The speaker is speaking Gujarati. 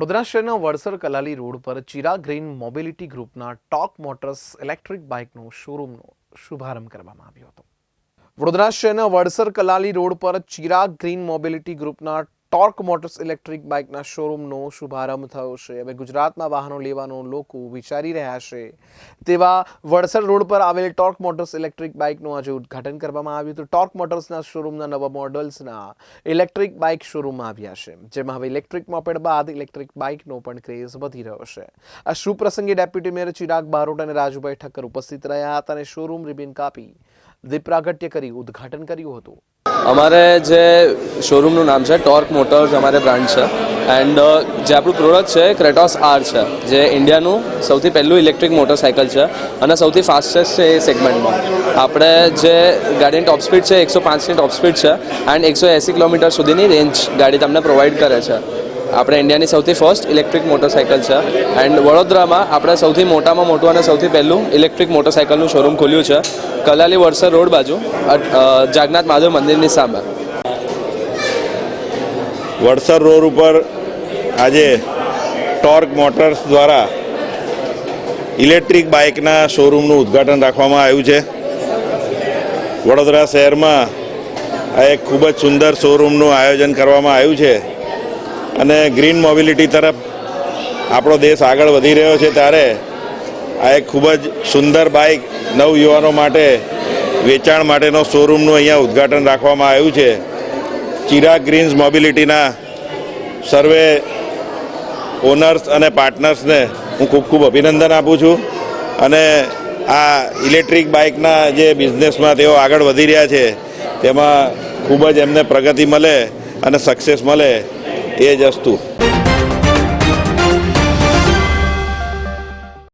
વડોદરા શહેરના વડસર કલાલી રોડ પર ચિરા ગ્રીન મોબિલિટી ગ્રુપના ટોક મોટર્સ ઇલેક્ટ્રિક બાઇકનો શોરૂમનો શુભારંભ કરવામાં આવ્યો હતો. વડોદરા શહેરના વડસર કલાલી રોડ પર ચિરા ગ્રીન મોબિલિટી ગ્રુપના ટોર્ક મોટર્સ ઇલેક્ટ્રિક બાઇકના શોરૂમનો શુભારંભ થયો છે. હવે ગુજરાતમાં વાહનો લેવાનો લોકો વિચારી રહ્યા છે. તેવા વડસર રોડ પર આવેલ ટોર્ક મોટર્સ ઇલેક્ટ્રિક બાઇકનું આજે ઉદ્ઘાટન કરવામાં આવ્યું હતું. ટોર્ક મોટર્સના શોરૂમના નવા મોડલ્સના ઇલેક્ટ્રિક બાઇક શોરૂમમાં આવ્યા છે. જેમાં હવે ઇલેક્ટ્રિક મોપેડ બાદ ઇલેક્ટ્રિક બાઇકનો પણ ક્રેઝ વધી રહ્યો છે. આ શુભ પ્રસંગે ડેપ્યુટી મેયર ચિરાગ બારોટ અને રાજુભાઈ ઠક્કર ઉપસ્થિત રહ્યા હતા અને શોરૂમ રિબિન કાપી દીપ પ્રાગટ્ય કરી, ઉદ્ઘાટન કર્યું હતું. અમારે જે શોરૂમનું નામ છે ટોર્ક મોટર્સ અમારે બ્રાન્ડ છે. એન્ડ જે આપણું પ્રોડક્ટ છે ક્રેટોસ આર છે, જે ઇન્ડિયાનું સૌથી પહેલું ઇલેક્ટ્રિક મોટરસાઇકલ છે અને સૌથી ફાસ્ટેસ્ટ છે એ સેગમેન્ટમાં આપણે જે ગાડીની ટોપ સ્પીડ છે એકસો પાંચની ટોપ સ્પીડ છે એન્ડ એકસો એંસી કિલોમીટર સુધીની રેન્જ ગાડી તમને પ્રોવાઈડ કરે છે. આપણે ઇન્ડિયાની સૌથી ફર્સ્ટ ઇલેક્ટ્રિક મોટરસાઇકલ છે. એન્ડ વડોદરામાં આપણે સૌથી મોટામાં મોટું અને સૌથી પહેલું ઇલેક્ટ્રિક મોટરસાઇકલનું શોરૂમ ખોલ્યું છે. કલાલી વડસર રોડ બાજુ જાગનાથ મહાદેવ મંદિરની સામે. વડસર રોડ ઉપર આજે ટોર્ક મોટર્સ દ્વારા ઇલેક્ટ્રિક બાઇકના શોરૂમનું ઉદ્ઘાટન રાખવામાં આવ્યું છે. વડોદરા શહેરમાં આ એક ખૂબ જ સુંદર શોરૂમનું આયોજન કરવામાં આવ્યું છે. અને ગ્રીન મોબિલિટી તરફ આપણો દેશ આગળ વધી રહ્યો છે ત્યારે આ એક ખૂબ જ સુંદર બાઇક નવયુવાનો માટે વેચાણ માટેનો શોરૂમનું અહીંયા ઉદ્ઘાટન રાખવામાં આવ્યું છે. ચિરાગ ગ્રીન્સ મોબિલિટીના સર્વે ઓનર્સ અને પાર્ટનર્સને હું ખૂબ ખૂબ અભિનંદન આપું છું અને આ ઇલેક્ટ્રિક બાઇકના જે બિઝનેસમાં તેઓ આગળ વધી રહ્યા છે, તેમાં ખૂબ જ એમને પ્રગતિ મળે અને સક્સેસ મળે. એ જ વસ્તુ